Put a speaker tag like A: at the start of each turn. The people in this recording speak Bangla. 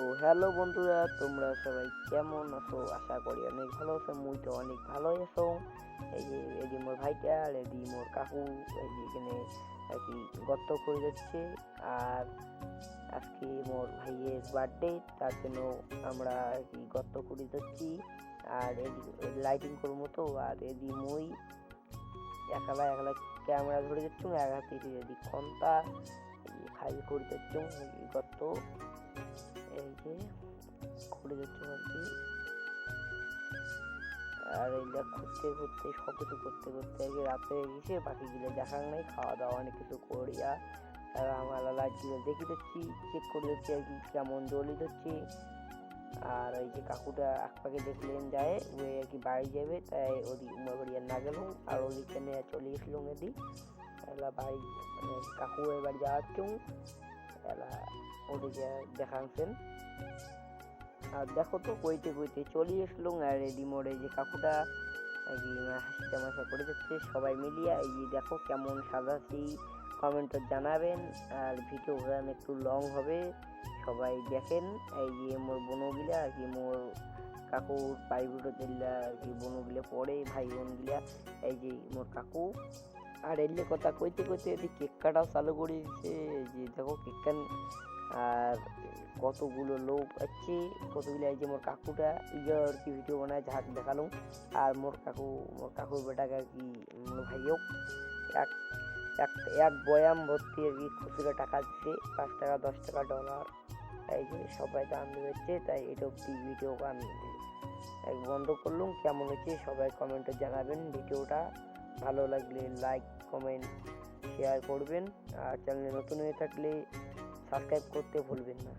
A: তো হ্যালো বন্ধুরা, তোমরা সবাই কেমন আছো? আশা করি অনেক ভালো আছো, মুই তো অনেক ভালোই আছো। এই যে এদি মোর ভাইটা আর এদি মোর কাকু, এই যে এখানে আর কি গর্ত করে যাচ্ছে। আর আজকে মোর ভাইয়ের বার্থডে তার জন্য আমরা আর কি গর্ত করে যাচ্ছি। আর এদি লাইটিং করব তো, আর এদি মই একলা একলা ক্যামেরা ধরে যাচ্ছ এক হাতে এদি খন্তা, এই যে খাই করে যাচ্ছ গর্ত। এই যে করে যাচ্ছ কি আর এইটা ঘুরতে ঘুরতে সব কিছু করতে করতে আর কি রাতে গেছে পাখিগুলো দেখার নাই, খাওয়া দাওয়া অনেক কিছু করিয়া আর আমার লাইটগুলো দেখে দিচ্ছি চেক করে দিচ্ছি, আর কি কেমন জ্বলি হচ্ছে। আর ওই যে কাকুটা আকপাকে দেখলেন যায়, ওই আর কি বাড়ি যাবে, তাই ওদিক উমা বাড়ি না গেলাম, আর ওদিকে নিয়ে চলে এসলাম এদিক বাড়ি মানে কাকু এর বাড়ি এলা ওদিকে দেখাচ্ছেন আর দেখো তো কইতে কইতে চলে এসলুম আর রেডি মোড়ে যে কাকুটা হাসি তামাশা করে যাচ্ছে, সবাই মিলিয়ে এই দেখো কেমন সাজাচ্ছি কমেন্টে জানাবেন। আর ভিডিও একটু লং হবে, সবাই দেখেন। এই যে মোর বনগুলা, আর কি মোর কাকুর পাইবুটো দিল্লা আর কি বনগুলা পড়ে ভাই বোনগুলা, এই যে মোর কাকু। আর এলে কথা কইতে কইতে এদিকে কেক কাটাও চালু করে দিচ্ছে যে দেখো কেক কান, আর কতগুলো লোক আছে, কতগুলো এই যে মোর কাকুটা। ইয়ে আর কি ভিডিও বানায় যাহাক দেখাল আর মোর কাকু, মোর কাকুর বেটাকে আর কি মোর ভাইও। এক এক এক বয়াম ভর্তি আর কি খুচরো টাকা দিচ্ছে পাঁচ টাকা, দশ টাকা ডলার এই যে সবাই দাম দিচ্ছে তাই এটা অব্দি ভিডিও আমি এক বন্ধ করলাম। কেমন হয়েছে সবাই কমেন্টে জানাবেন ভিডিওটা ভালো লাগলে লাইক কমেন্ট শেয়ার করবেন। আর চ্যানেলে নতুন হয়ে থাকলে সাবস্ক্রাইব করতে ভুলবেন না।